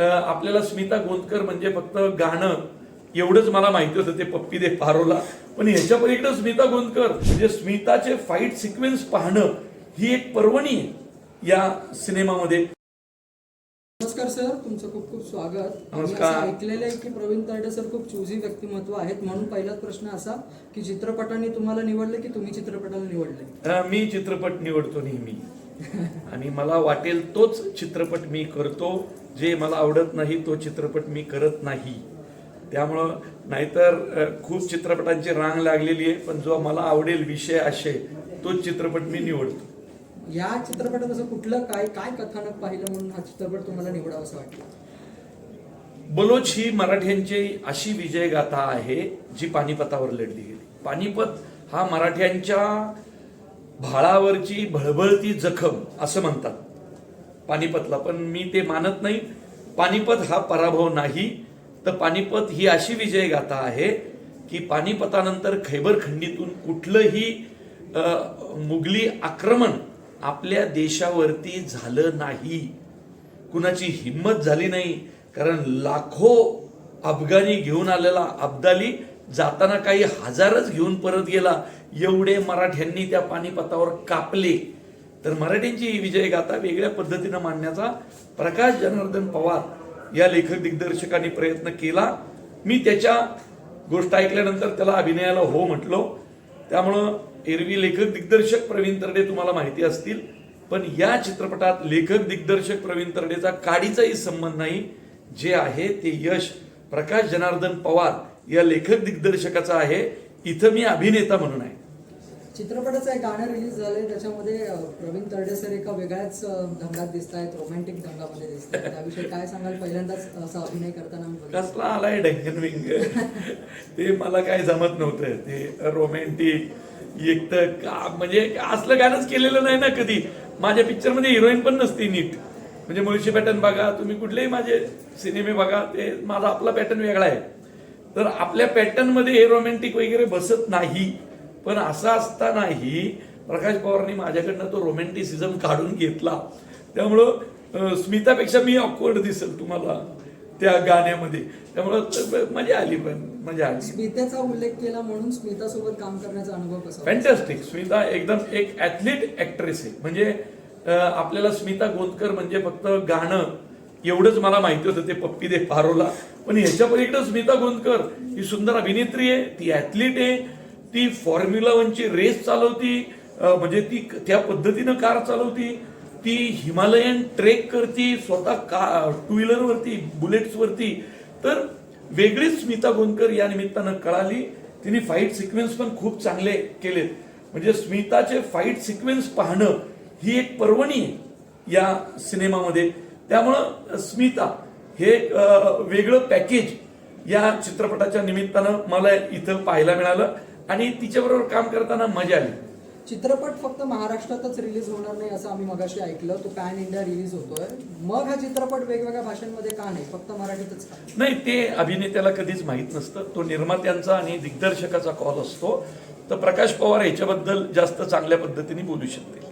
आपल्याला स्मिता गोंदकर म्हणजे फक्त गाणं एवढंच मला माहिती होतं ते पप्पी दे पारोला. पण ह्याच्या पलीकडे स्मिता गोंदकर म्हणजे स्मिताचे फाईट सिक्वेन्स पाहणं ही एक पर्वणी आहे या सिनेमामध्ये. नमस्कार सर तुमचं खूप खूप स्वागत. नमस्कार. ऐकलेलं आहे की प्रवीण तरडे सर खूप चुजी व्यक्तिमत्व आहेत म्हणून पहिलाच प्रश्न असा की चित्रपटाने तुम्हाला निवडले की तुम्ही चित्रपटाला निवडले? मी चित्रपट निवडतो नेहमी. आणि मला वाटेल तोच चित्रपट मी करतो. जे मला आवडत नाही तो चित्रपट मी करत नाही. त्यामुळं नाहीतर खूप चित्रपटांची रांग लागलेली आहे पण जो मला आवडेल विषय आशय तोच चित्रपट मी निवडतो. या चित्रपटात असं कुठलं काय काय कथानक पाहिलं म्हणून हा चित्रपट तुम्हाला निवडावा असं वाटलं बलोच ही मराठ्यांची अशी विजयगाथा आहे जी पानिपतावर लढली गेली. पानिपत हा मराठ्यांच्या भाळावरची भळभळती जखम असं म्हणतात. पानिपतला पण मी ते मानत नाही. पानिपत हा पराभव नाही. तर पानिपत ही अशी विजयगाथा आहे की पानिपतानंतर खैबर खंडीतून कुठलंही मुघली आक्रमण आपल्या देशावरती झालं नाही. कुणाची हिंमत झाली नाही कारण लाखो अफगाणी घेऊन आलेला अब्दाली जाताना काही हजारच घेऊन परत गेला एवढे मराठ्यांनी त्या पानिपतावर कापले. तर मराठ्यांची ही विजयगाथा वेगळ्या पद्धतीनं मांडण्याचा प्रकाश जनार्दन पवार या लेखक दिग्दर्शकांनी प्रयत्न केला. मी त्याच्या गोष्ट ऐकल्यानंतर त्याला अभिनयाला हो म्हटलो. त्यामुळं एरवी लेखक दिग्दर्शक प्रवीण तरडे तुम्हाला माहिती असतील. पण या चित्रपटात लेखक दिग्दर्शक प्रवीण तरडेचा काडीचाही संबंध नाही. जे आहे ते यश प्रकाश जनार्दन पवार या लेखक दिग्दर्शकाचं आहे. इथं मी अभिनेता म्हणून आहे. चित्रपटाचं एक गाणं रिलीज झालंय. त्याच्यामध्ये प्रवीण तरडे सर एका वेगळ्याच ढंगात दिसत आहेत रोमॅन्टिक ढंगामध्ये दिसत आहेत त्याविषयी काय सांगाल? पहिल्यांदाच असा अभिनय करताना. कसला आलाय डंकन विंग ते मला काय जमत नव्हतं. ते रोमॅन्टिक एक तर का म्हणजे असलं गाणंच केलेलं नाही ना कधी. माझ्या पिक्चरमध्ये हिरोईन पण नसते नीट. म्हणजे मुळशी पॅटर्न बघा तुम्ही कुठलेही माझे सिनेमे बघा ते माझा आपला पॅटर्न वेगळा आहे. तर आपल्या पॅटर्नमध्ये हे रोमॅन्टिक वगैरे बसत नाही. पण असं असतानाही प्रकाश पवारांनी माझ्याकडनं तो रोमॅन्टिसिझम काढून घेतला. त्यामुळं स्मितापेक्षा मी ऑकवर्ड दिसेल तुम्हाला त्या गाण्यामध्ये. त्यामुळं मजा आली पण मजा आली. स्मितेचा उल्लेख केला म्हणून स्मिता सोबत काम करण्याचा अनुभव कसा? फॅन्टॅस्टिक स्मिता एकदम एक ॲथलीट ऍक्ट्रेस आहे. म्हणजे आपल्याला स्मिता गोंदकर म्हणजे फक्त गाणं एवढंच मला माहिती होतं ते पप्पी दे पारोला पण ह्याच्या पलीकडे स्मिता गोंदकर ही सुंदर अभिनेत्री आहे ती ॲथलीट आहे ती फॉर्म्युला वनची रेस चालवती म्हणजे ती त्या पद्धतीनं कार चालवती ती हिमालयन ट्रेक करती स्वतः का टू व्हीलरवरती बुलेट्सवरती तर वेगळीच स्मिता गोंदकर या निमित्तानं कळाली. तिने फाईट सिक्वेन्स पण खूप चांगले केलेत. म्हणजे स्मिताचे फाईट सिक्वेन्स पाहणं ही एक पर्वणी आहे या सिनेमामध्ये. त्यामुळं स्मिता हे वेगळं पॅकेज या चित्रपटाच्या निमित्तानं मला इथं पाहायला मिळालं आणि तिच्याबरोबर काम करताना मजा आली. चित्रपट फक्त महाराष्ट्रातच रिलीज होणार नाही असं आम्ही मगाशी ऐकलं. तो पॅन इंडिया रिलीज होतोय. मग हा चित्रपट वेगवेगळ्या भाषांमध्ये का नाही? फक्त मराठीतच का नाही? ते अभिनेत्याला कधीच माहीत नसतं. तो निर्मात्यांचा आणि दिग्दर्शकाचा कॉल असतो. तर प्रकाश पवार ह्याच्याबद्दल जास्त चांगल्या पद्धतीने बोलू शकते